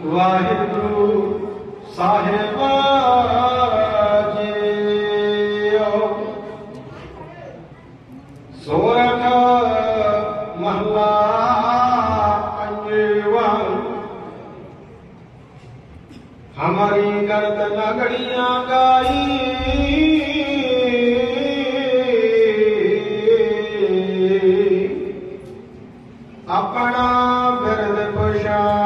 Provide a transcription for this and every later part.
ਵਾਹਿਗੁਰੂ ਸਾਹਿਬ JIO ਸੋਰਠ ਮਹਲਾ ਪੰਜਵਾ ਹਮਾਰੀ ਗਰਦ ਨਗੜੀਆਂ ਗਾਈ। ਆਪਣਾ ਬਿਰਦ ਪਛਾਣ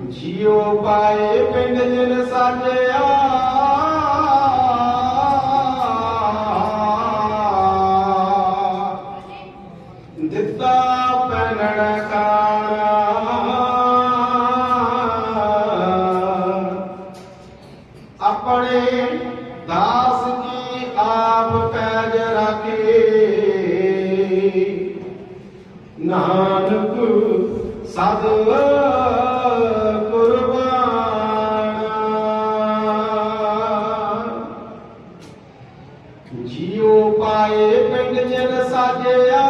ਜਿਉ ਪਾਏ ਪਿੰਡ ਜਿਨ ਸਾਜਿਆ। ਦਿੱਤਾ ਪੈਣਣ ਖਾਣਾ ਆਪਣੇ ਦਾਸ ਜੀ ਆਪ ਪੈਜ ਰੱਖੇ। ਨਾਨਕ ਸਦ ਜੀਉ ਪਿੰਡ ਜਨ ਸਾਜਿਆ।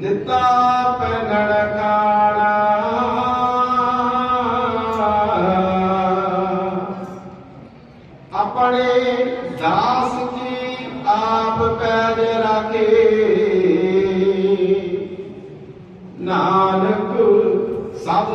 ਦਿੱਤਾ ਪੈਣਣ ਖਾਣਾ ਆਪਣੇ ਦਾਸ ਕੀ ਆਪ ਪੈਜ ਰਾਖੇ। ਨਾਨਕ ਸਭ